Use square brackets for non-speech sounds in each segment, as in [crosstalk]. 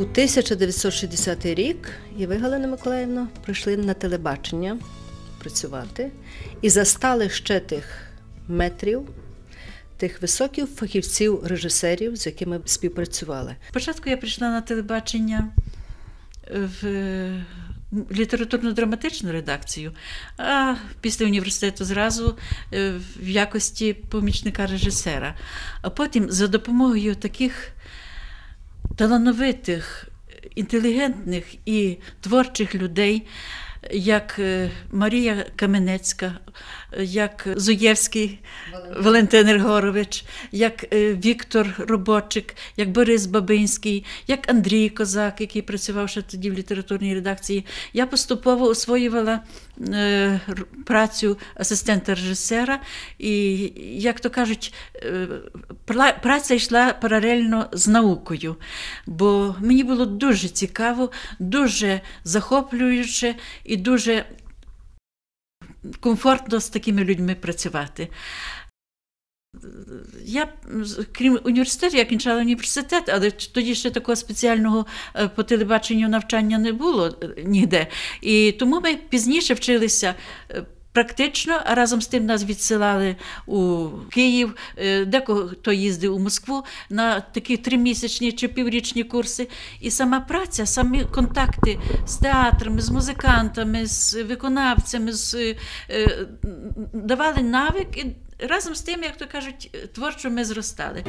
Був 1960 рік, і ви, Галина Миколаївна, прийшли на телебачення працювати і застали ще тих метрів, тих високих фахівців, режисерів, з якими співпрацювали. Спочатку я прийшла на телебачення в е, літературно-драматичну редакцію, а після університету зразу е, в якості помічника режисера. А потім за допомогою таких талановитих, інтелігентних і творчих людей. Як е, Марія Каменецька, як Зуєвський Валентин Григорович, як е, Віктор Робочик, як Борис Бабинський, як Андрій Козак, який працював ще тоді в літературній редакції, я поступово освоювала працю асистента режисера, і, як то кажуть, е, праця йшла паралельно з наукою, бо мені було дуже цікаво, дуже захоплююче і дуже комфортно з такими людьми працювати. Я, крім університету, я кінчала університет, але тоді ще такого спеціального е, по телебаченню навчання не було е, ніде. І тому ми пізніше вчилися. е, Практично, а разом з тим нас відсилали у Київ, декого хто їздив у Москву на такі тримісячні чи піврічні курси. І сама праця, самі контакти з театрами, з музикантами, з виконавцями, з, давали навик разом з тим, як то кажуть, творчо ми зростали.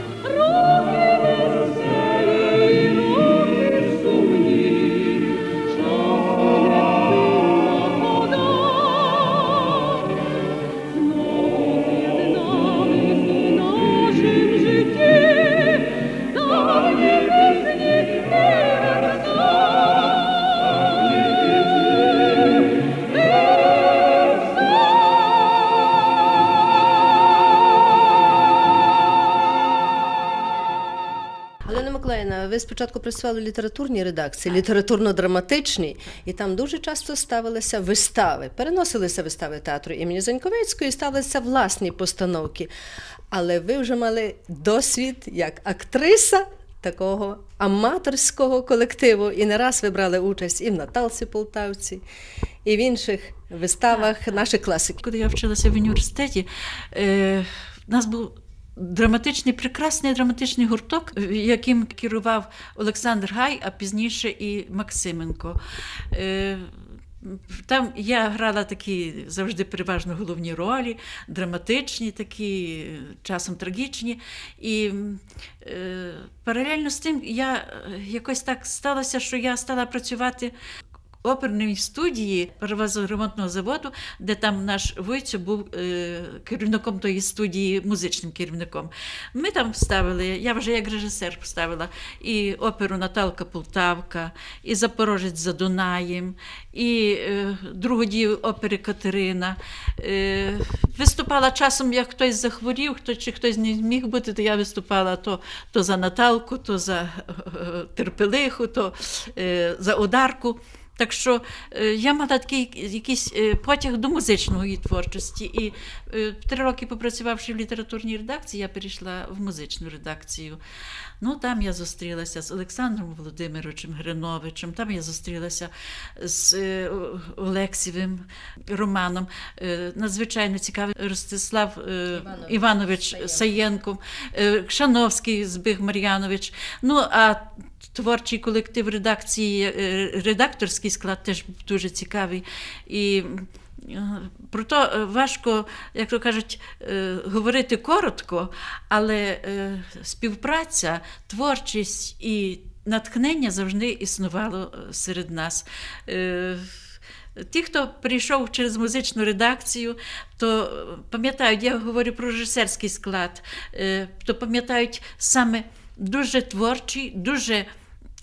Спочатку працювали в літературній редакції, літературно-драматичній, і там дуже часто ставилися вистави. Переносилися вистави театру імені Заньковецької, і ставилися власні постановки. Але ви вже мали досвід як актриса такого аматорського колективу. І не раз ви брали участь і в Наталці Полтавці, і в інших виставах наших класиків. Коли я вчилася в університеті, е, нас був драматичний, прекрасний драматичний гурток, яким керував Олександр Гай, а пізніше і Максименко. Е, там я грала такі завжди переважно головні ролі, драматичні, такі, часом трагічні. І е, паралельно з тим я е, якось так сталося, що я стала працювати оперній студії паровозоремонтного заводу, де там наш Войцю був е, керівником тої студії, музичним керівником. Ми там ставили, я вже як режисер поставила і оперу Наталка Полтавка, і Запорожець за Дунаєм, і е, другу дію опери Катерина. Е, виступала часом, як хтось захворів, хто, чи хтось не міг бути, то я виступала то, то за Наталку, то за Терпелиху, то за Одарку. Так що е, я мала такий якийсь е, потяг до музичної творчості. І е, три роки попрацювавши в літературній редакції, я перейшла в музичну редакцію. Ну, там я зустрілася з Олександром Володимировичем Гриновичем, там я зустрілася з О- Олексівим Романом. Надзвичайно цікавий Ростислав Іванович Іванович Саєнко. Саєнко, е, Шановський Збиг Мар'янович. Ну, а творчий колектив редакції, е, редакторський склад теж дуже цікавий. І е, про то е, важко, як то кажуть, говорити коротко, але співпраця, творчість і натхнення завжди існувало серед нас. Ті, хто прийшов через музичну редакцію, то пам'ятають, я говорю про режисерський склад, то пам'ятають саме дуже творчий, дуже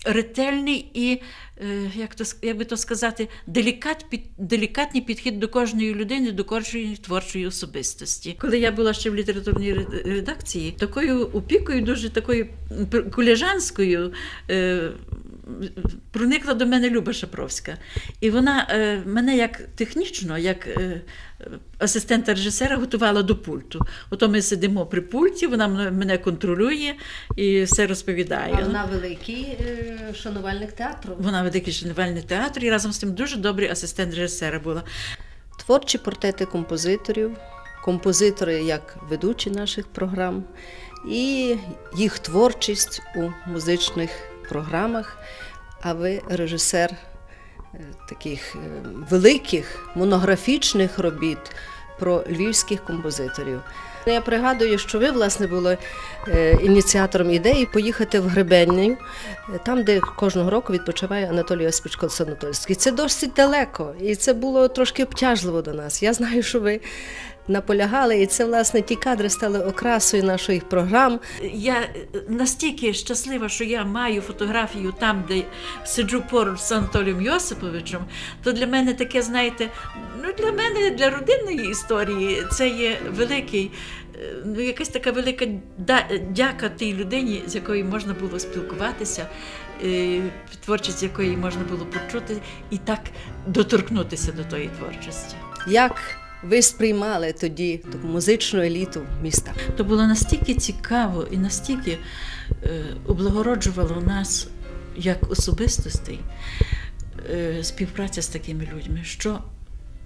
ретельний і, е, як, то, як би то сказати, делікат, під, делікатний підхід до кожної людини, до кожної творчої особистості. Коли я була ще в літературній ре- редакції, такою опікою, дуже такою куляжанською. Е, проникла до мене Люба Шапровська. І вона е, мене як технічно, як е, асистента режисера готувала до пульту. Ото ми сидимо при пульті, вона мене- контролює і все розповідає. А вона великий е, шанувальник театру. Вона великий шанувальний театр і разом з тим дуже добрий асистент режисера була. Творчі портрети композиторів, композитори як ведучі наших програм, і їх творчість у музичних програмах. А ви режисер е, таких е, великих монографічних робіт про львівських композиторів. Я пригадую, що ви, власне, були е, ініціатором ідеї поїхати в Гребенню, там, де кожного року відпочиває Анатолій Осипчко Санатольський. Це досить далеко, і це було трошки обтяжливо до нас. Я знаю, що ви наполягали, і це, власне, ті кадри стали окрасою наших програм. Я е, настільки щаслива, що я маю фотографію там, де сиджу поруч з Анатолієм Йосиповичем, то для мене таке, знаєте, ну для мене, для родинної історії, це є великий, е, ну якась така велика дяка тій людині, з якою можна було спілкуватися, е, творчість якої можна було почути і так доторкнутися до тої творчості. Як ви сприймали тоді таку музичну еліту міста? То було настільки цікаво і настільки е, облагороджувало нас як особистостей е, співпраця з такими людьми, що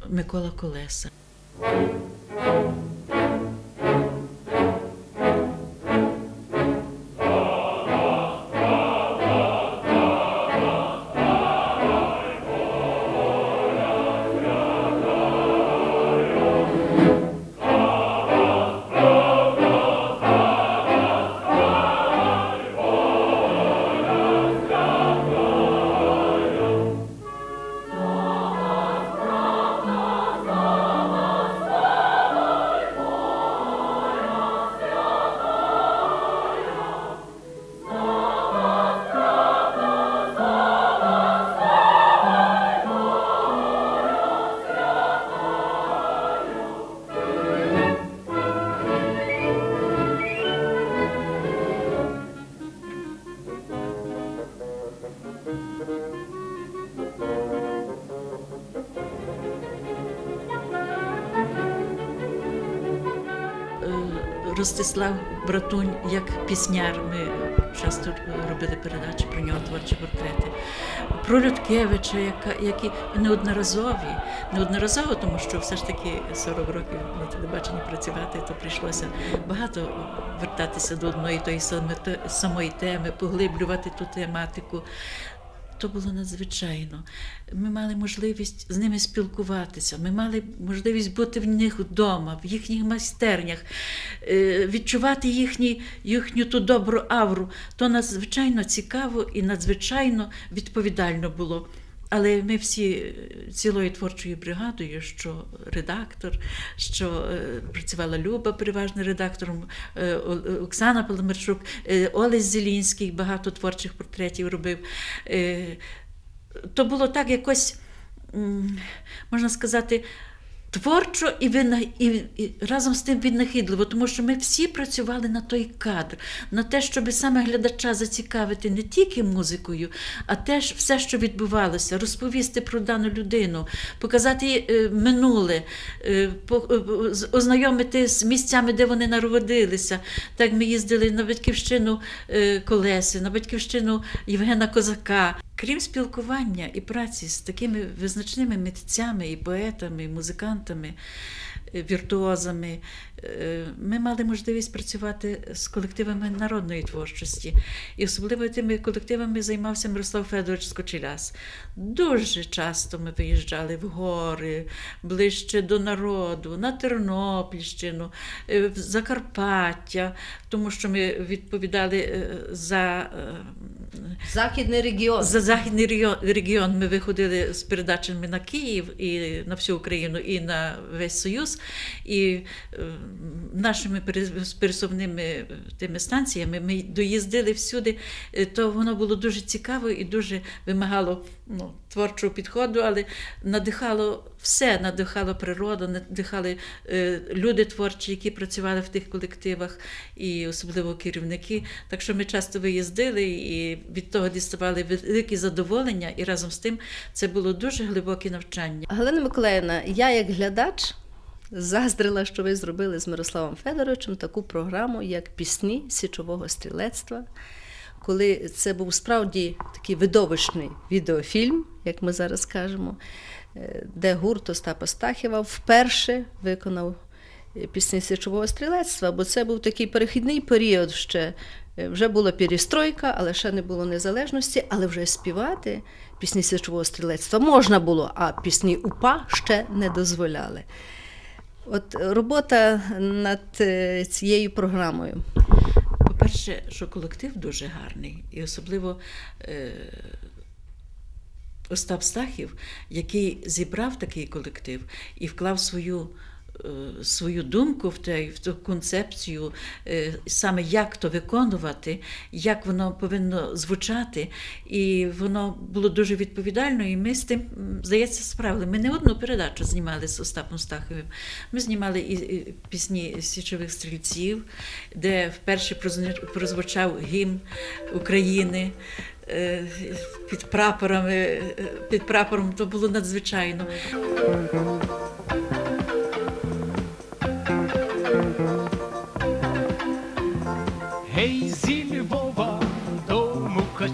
Микола Колеса. Ростислав Братунь як пісняр. Ми часто робили передачі про нього творчі портрети. Про Людкевича, яка, які неодноразові, неодноразово, тому що все ж таки 40 років на телебаченні працювати, то прийшлося багато вертатися до одної тої самої теми, поглиблювати ту тематику. То було надзвичайно. Ми мали можливість з ними спілкуватися, ми мали можливість бути в них вдома, в їхніх майстернях, е, відчувати їхні, їхню ту добру авру. То надзвичайно цікаво і надзвичайно відповідально було. Але ми всі е, цілою творчою бригадою, що редактор, що е, працювала Люба, переважно редактором, е, Оксана Паламарчук, Олесь Зелінський багато творчих портретів робив. То було так якось, можна сказати, творчо і, вина, і, разом з тим віднахідливо, тому що ми всі працювали на той кадр, на те, щоб саме глядача зацікавити не тільки музикою, а теж все, що відбувалося, розповісти про дану людину, показати е, минуле, е, е, ознайомити з місцями, де вони народилися. Так ми їздили на батьківщину Колеси, на батьківщину Євгена Козака. Крім спілкування і праці з такими визначними митцями, і поетами, і музикантами, е, віртуозами, ми мали можливість працювати з колективами народної творчості. І особливо тими колективами займався Мирослав Федорович Скочеляс. Дуже часто ми виїжджали в гори, ближче до народу, на Тернопільщину, е, в Закарпаття, тому що ми відповідали е, за. е, Західний регіон. за західний регіон, ми виходили з передачами на Київ і на всю Україну, і на весь Союз. І е, нашими перес- пересувними е, тими станціями ми доїздили всюди, е, то воно було дуже цікаво і дуже вимагало ну, творчого підходу, але надихало все, надихало природу, надихали е, люди творчі, які працювали в тих колективах, і особливо керівники. Так що ми часто виїздили і від того діставали велике задоволення, і разом з тим це було дуже глибоке навчання. Галина Миколаївна, я як глядач заздрила, що ви зробили з Мирославом Федоровичем таку програму, як пісні січового стрілецтва. Коли це був справді такий видовищний відеофільм, як ми зараз кажемо, е, де гурт Остапа Стахіва вперше виконав е, пісні січового стрілецтва, бо це був такий перехідний період ще. Е, Вже була перестройка, але ще не було незалежності, але вже співати пісні січового стрілецтва можна було, а пісні УПА ще не дозволяли. От робота над е, цією програмою. По-перше, що колектив дуже гарний, і особливо е, Остап Стахів, який зібрав такий колектив і вклав свою. Е, Свою думку в, те, в ту концепцію, е, саме як то виконувати, як воно повинно звучати, і воно було дуже відповідально. І ми з тим, здається, справили. Ми не одну передачу знімали з Остапом Стаховим. Ми знімали і, пісні січових стрільців, де вперше прозвучав гімн України. е, Під прапорами, під прапором то було надзвичайно.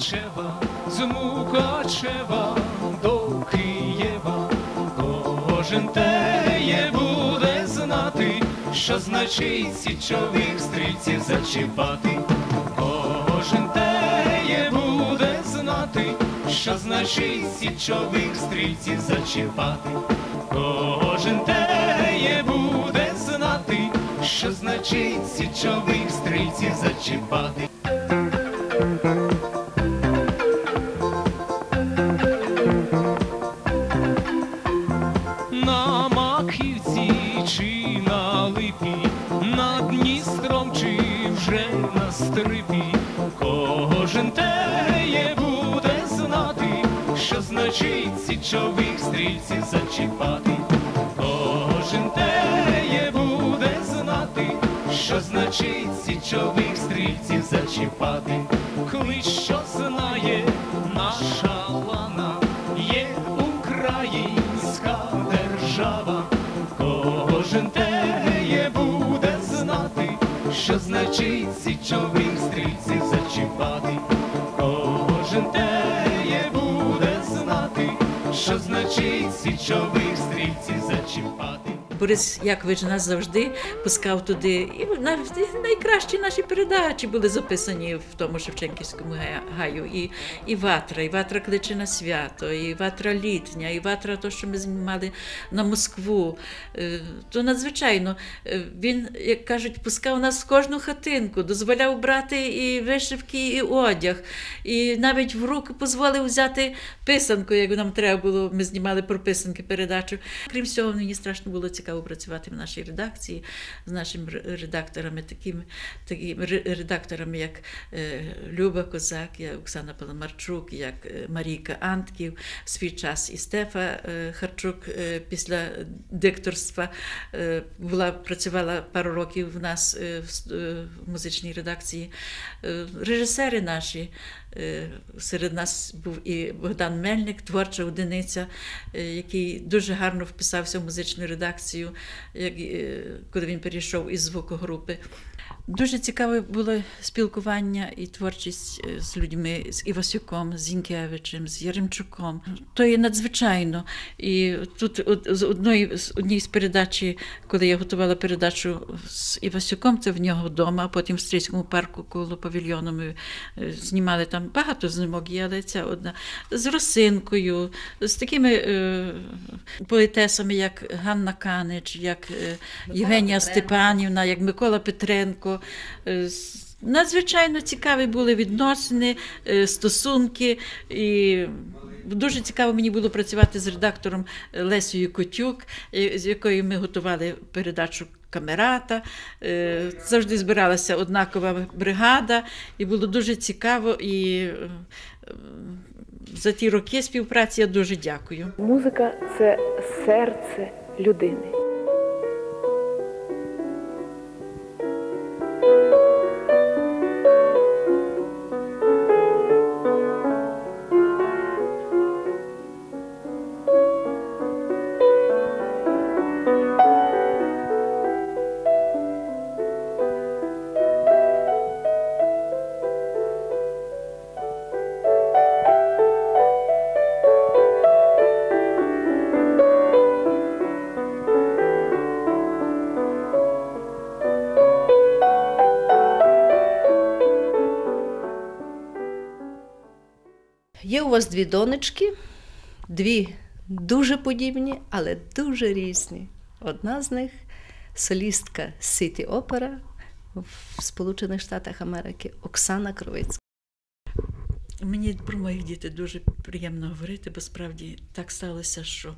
Мукачева, з Мукачева до Києва, кожен теє буде знати, що значить січових стрільців зачіпати. Кожен теє буде знати, що значить січових стрільців зачіпати. Кожен теє буде знати, що значить січових стрільців зачіпати. На маківці чи на липі, над Дністром чи вже на стрипі, кожен теє буде знати, що значить січових стрільців зачіпати. Кожен теє буде знати, що значить січових стрільців зачіпати. Клич, що знає наша значить січових стрільців зачіпати. Кожен теє буде знати, що значить січових. Борис Якович нас завжди пускав туди. І найкращі наші передачі були записані в тому Шевченківському гаю. І, і Ватра, і Ватра кличе на свято, і Ватра літня, і Ватра, то, що ми знімали на Москву. Е, То надзвичайно е, він, як кажуть, пускав нас в кожну хатинку, дозволяв брати і вишивки, і одяг. І навіть в руки дозволив взяти писанку, як нам треба було. Ми знімали про писанки передачу. Крім всього, мені страшно було цікаво працювати в нашій редакції з нашими редакторами, такими, такими редакторами, як е, Люба Козак, як Оксана Паламарчук, як е, Марійка Антків, в свій час і Стефа е, Харчук після дикторства була, працювала пару років в нас в, музичній редакції. Режисери наші. Е, Серед нас був і Богдан Мельник, творча одиниця, е, який дуже гарно вписався в музичну редакцію, як, е, коли він перейшов із звукогрупи. Дуже цікаве було спілкування і творчість з людьми, з Івасюком, з Зінкевичем, з Яремчуком. То є надзвичайно. І тут з одної з однієї з передачі, коли я готувала передачу з Івасюком, це в нього вдома, а потім в Стрийському парку коло павільйону ми знімали там багато знімок є, але ця одна з Росинкою, з такими е, поетесами, як Ганна Канич, як е, Євгенія Петренко. Степанівна, як Микола Петренко. Е, з- Надзвичайно цікаві були відносини, е, стосунки. І Дуже цікаво мені було працювати з редактором Лесею Котюк, е, з якою ми готували передачу Камерата. Е, Завжди збиралася однакова бригада, і було дуже цікаво. І е, за ті роки співпраці я дуже дякую. Музика це серце людини. Вас дві донечки, дві дуже подібні, але дуже різні. Одна з них солістка Сіті Опера в Сполучених Штатах Америки Оксана Кровицька. Мені про моїх дітей дуже приємно говорити, бо справді так сталося, що е,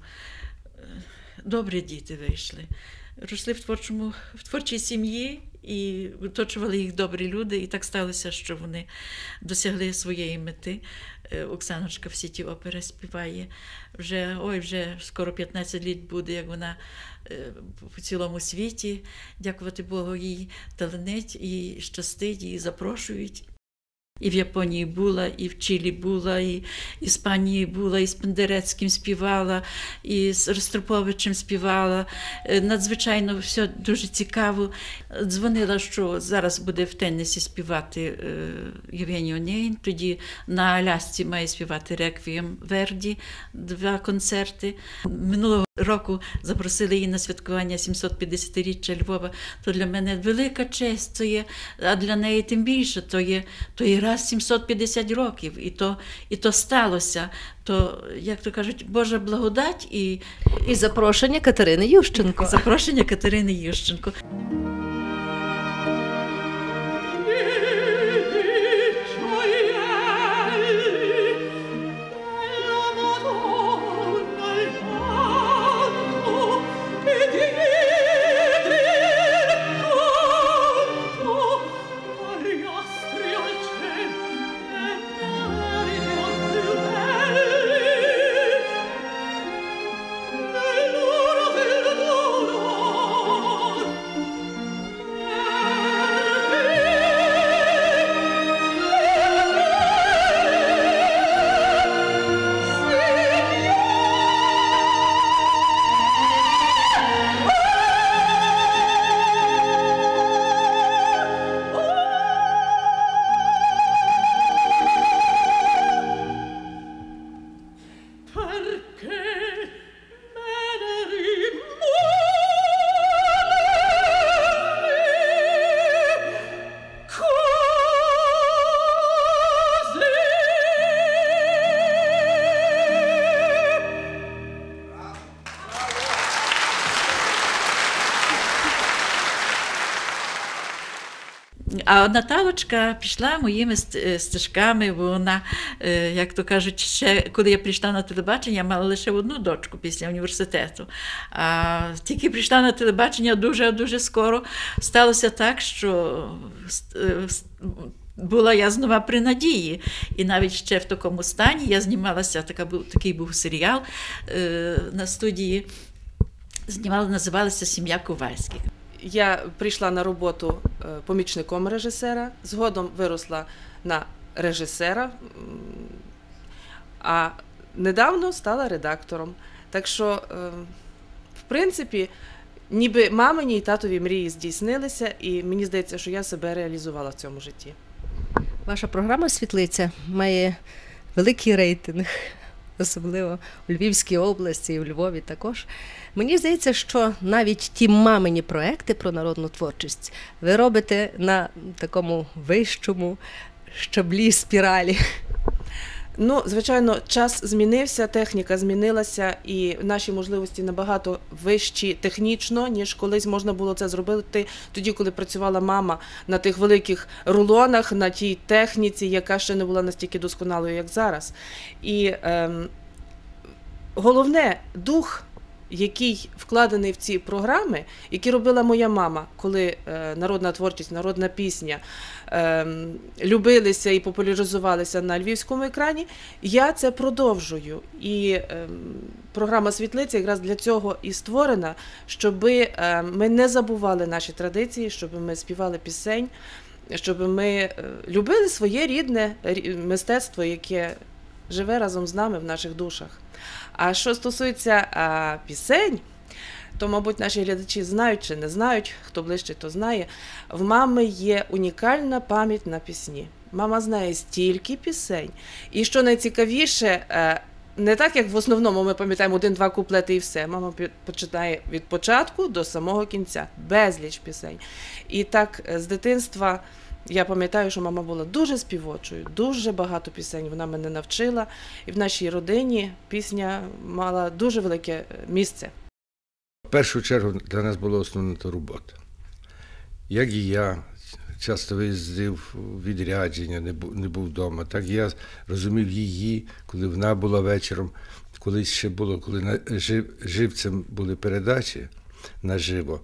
добрі діти вийшли. Росли в творчому, в творчій сім'ї і оточували їх добрі люди. І так сталося, що вони досягли своєї мети. Е, Оксаночка в сіті опери співає вже ой, вже скоро 15 літ буде, як вона в по цілому світі. Дякувати Богу, їй таленить і щастить, її запрошують. І в Японії була, і в Чилі була, і в Іспанії була, і з Пендерецьким співала, і з Ростроповичем співала. Е, Надзвичайно все дуже цікаво. Дзвонила, що зараз буде в тенісі співати е, Євгеній Онєгін, тоді на Алясці має співати Реквієм Верді, два концерти. Минулого року запросили її на святкування 750-річчя Львова. То для мене велика честь це є, а для неї тим більше, то є, то є раз 750 років, і то, і то сталося. То, як то кажуть, Божа благодать і, І запрошення Катерини Ющенко. запрошення Катерини Ющенко. А Наталочка пішла моїми е, стежками, вона, е, як то кажуть, ще коли я прийшла на телебачення, я мала лише одну дочку після університету. А тільки прийшла на телебачення дуже дуже скоро. Сталося так, що е, була я знову при надії. І навіть ще в такому стані я знімалася, така був, такий був серіал е, на студії. Знімали, називалася Сім'я Ковальських. Я прийшла на роботу е, помічником режисера, згодом виросла на режисера, а недавно стала редактором. Так що, е, в принципі, ніби мамині і татові мрії здійснилися, і мені здається, що я себе реалізувала в цьому житті. Ваша програма Світлиця має великий рейтинг, особливо у Львівській області і в Львові також. Мені здається, що навіть ті мамині проекти про народну творчість ви робите на такому вищому щаблі спіралі. Ну, звичайно, час змінився, техніка змінилася, і наші можливості набагато вищі технічно, ніж колись можна було це зробити тоді, коли працювала мама на тих великих рулонах, на тій техніці, яка ще не була настільки досконалою, як зараз. І ем, головне дух. Який вкладений в ці програми, які робила моя мама, коли е, народна творчість, народна пісня ем, любилися і популяризувалися на львівському екрані, я це продовжую. І ем, програма Світлиця якраз для цього і створена, щоб ем, ми не забували наші традиції, щоб ми співали пісень, щоб ми е, любили своє рідне мистецтво, яке живе разом з нами в наших душах. А що стосується а, пісень, то, мабуть, наші глядачі знають чи не знають, хто ближче, то знає. В мами є унікальна пам'ять на пісні. Мама знає стільки пісень. І що найцікавіше, е, не так, як в основному ми пам'ятаємо один-два куплети і все. Мама починає від початку до самого кінця, безліч пісень. І так е, з дитинства. Я пам'ятаю, що мама була дуже співочою, дуже багато пісень вона мене навчила, і в нашій родині пісня мала дуже велике е, місце. В першу чергу для нас була основна то робота. Як і я часто виїздив у відрядження, не був, не був вдома, так і я розумів її, коли вона була вечором. Колись ще було, коли на, жив, живцем були передачі наживо,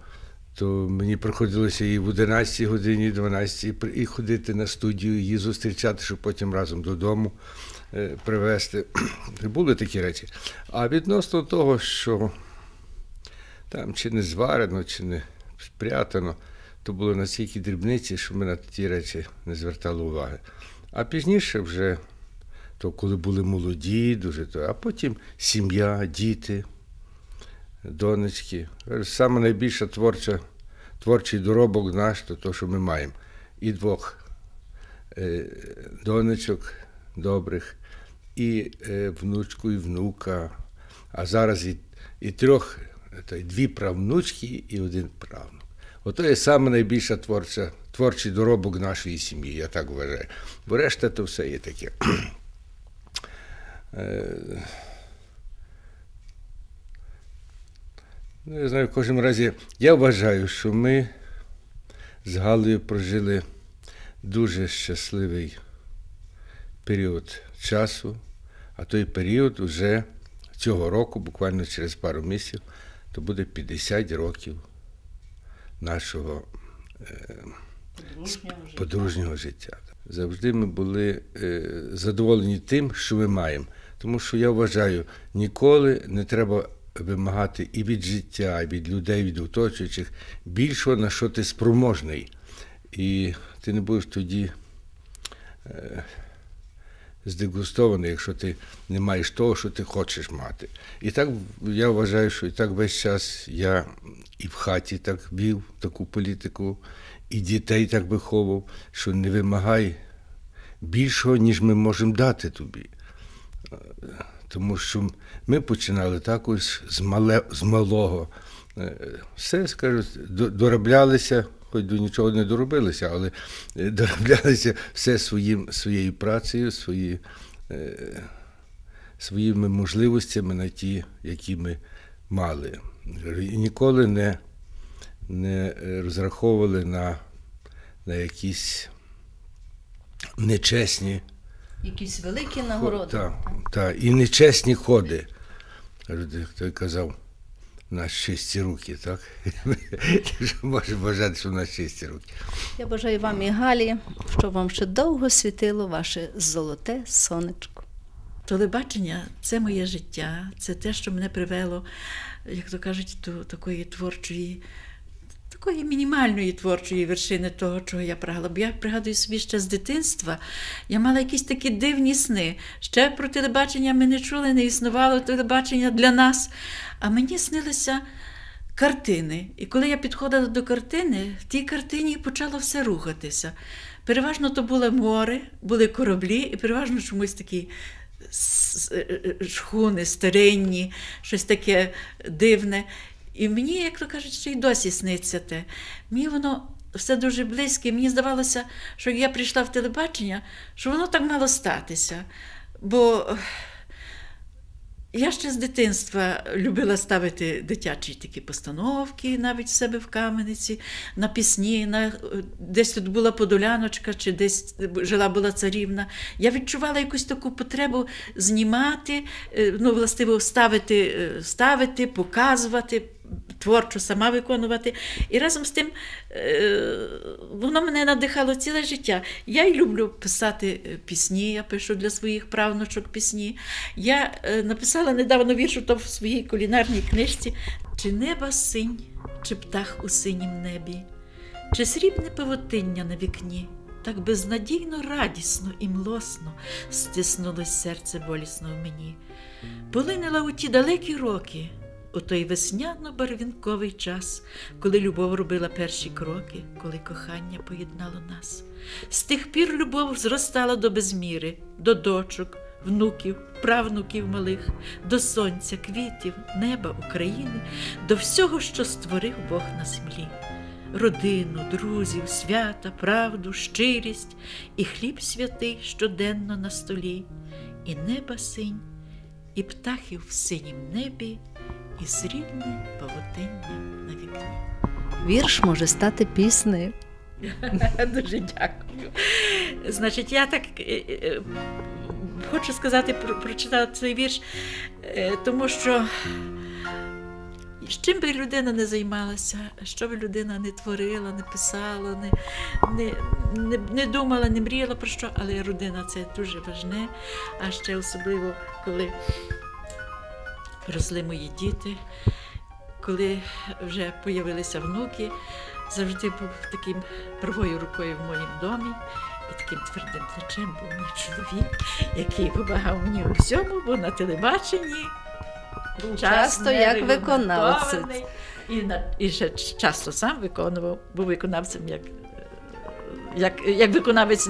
то мені приходилося і в 11 годині, і 12 і ходити на студію, її зустрічати, щоб потім разом додому е, привезти. [clears throat] Були такі речі. А відносно того, що там чи не зварено, чи не спрятано, то було настільки дрібниці, що ми на ті речі не звертали уваги. А пізніше вже, то коли були молоді, дуже то, а потім сім'я, діти, донечки. Саме найбільша творча, творчий доробок наш, то те, що ми маємо. І двох е, донечок добрих, і е, внучку, і внука, а зараз і, і трьох, то й дві правнучки і один правнук. Ото є саме найбільша творча, творчий доробок нашої сім'ї, я так вважаю. Бо решта то все є таке. [clears throat] Ну, я знаю, в кожному разі, я вважаю, що ми з Галею прожили дуже щасливий період часу, а той період вже цього року, буквально через пару місяців, то буде 50 років нашого е, подружнього життя. Завжди ми були е, задоволені тим, що ми маємо. Тому що я вважаю, ніколи не треба вимагати і від життя, і від людей, від оточуючих більшого, на що ти спроможний. І ти не будеш тоді е, здегустований, якщо ти не маєш того, що ти хочеш мати. І так я вважаю, що і так весь час я і в хаті так вів таку політику, і дітей так виховував, що не вимагай більшого, ніж ми можемо дати тобі. Тому що ми починали так ось з, мале, з малого. Е, Все, скажуть, дороблялися, хоч до нічого не доробилися, але е, [laughs] дороблялися все своїм, своєю працею, свої, е, своїми можливостями на ті, які ми мали. І ніколи не, не розраховували на, на якісь нечесні. Якісь великі нагороди. Так, так, і нечесні ходи. Як казав, у нас чисті руки, так? [laughs] Може бажати, що у нас чисті руки. Я бажаю вам і Галі, щоб вам ще довго світило ваше золоте сонечко. Телебачення це моє життя, це те, що мене привело, як то кажуть, до такої творчої, такої мінімальної творчої вершини того, чого я прагала. Бо я пригадую собі ще з дитинства, я мала якісь такі дивні сни. Ще про телебачення ми не чули, не існувало телебачення для нас. А мені снилися картини. І коли я підходила до картини, в тій картині почало все рухатися. Переважно то було море, були кораблі, і переважно чомусь такі е, е, шхуни, старинні, щось таке дивне. І мені, як то кажуть, ще й досі сниться те. Мені воно все дуже близьке. Мені здавалося, що я прийшла в телебачення, що воно так мало статися. Бо я ще з дитинства любила ставити дитячі такі постановки навіть в себе в Кам'яниці, на пісні, на, е, десь тут була подоляночка, чи десь жила була царівна. Я відчувала якусь таку потребу знімати, е, ну, властиво, ставити, е, ставити, показувати. Творчо сама виконувати. І разом з тим е, воно мене надихало ціле життя. Я й люблю писати е, пісні, я пишу для своїх правнучок пісні. Я е, написала недавно віршу то в своїй кулінарній книжці Чи неба синь, чи птах у синім небі, чи срібне пивотиння на вікні. Так безнадійно радісно і млосно стиснулось серце болісно в мені. Полинила у ті далекі роки, у той весняно-барвінковий час, коли любов робила перші кроки, коли кохання поєднало нас. З тих пір любов зростала до безміри, до дочок, внуків, правнуків малих, до сонця, квітів, неба, України, до всього, що створив Бог на землі. Родину, друзів, свята, правду, щирість і хліб святий щоденно на столі, і неба синь, і птахів в синім небі, і срібне павутиння на вікні. Вірш може стати піснею. [laughs] Дуже дякую. Значить, я так е, е, хочу сказати, про- прочитала цей вірш, е, тому що з чим би людина не займалася, що би людина не творила, не писала, не, не, не, не думала, не мріяла про що, але родина це дуже важне, а ще особливо, коли росли мої діти, коли вже появилися внуки, завжди був таким правою рукою в моїм домі. І таким твердим плечем був мій чоловік, який допомагав мені у всьому, бо на телебаченні Був час часто як виконавець. І, на, і ще часто сам виконував, був виконавцем як, як, як виконавець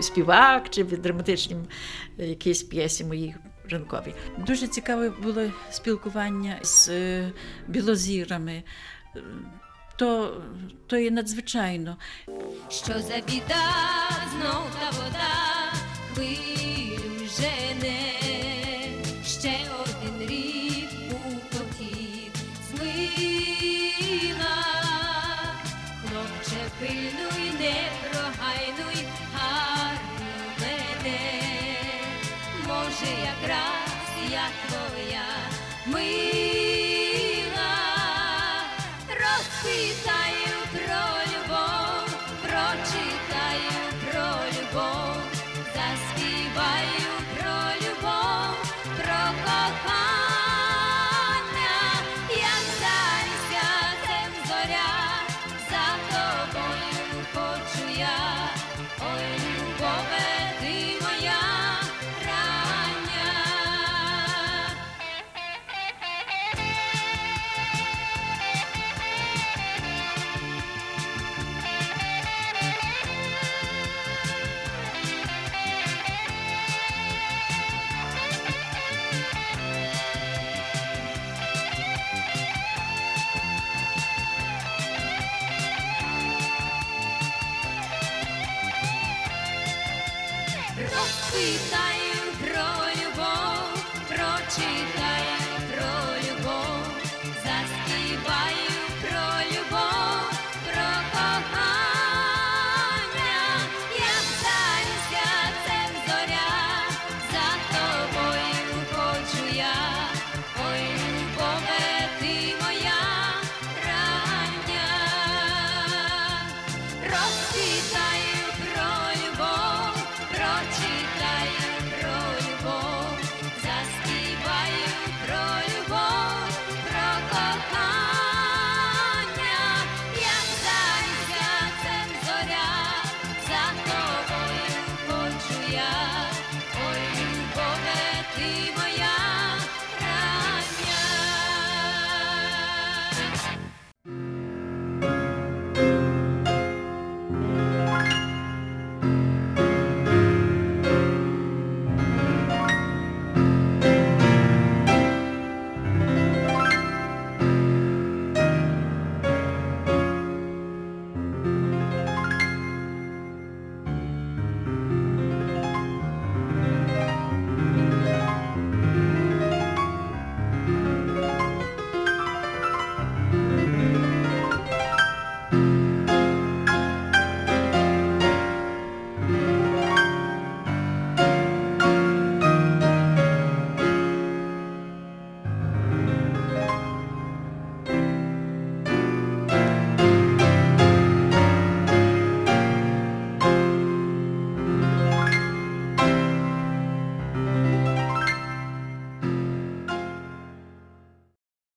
співак чи в драматичній е, якійсь п'єсі моїй ранковій. Дуже цікаве було спілкування з е, білозірами. Е, То, то є надзвичайно. Що за біда знов та вода хвилю жене, твоя мила. Do chwytają broń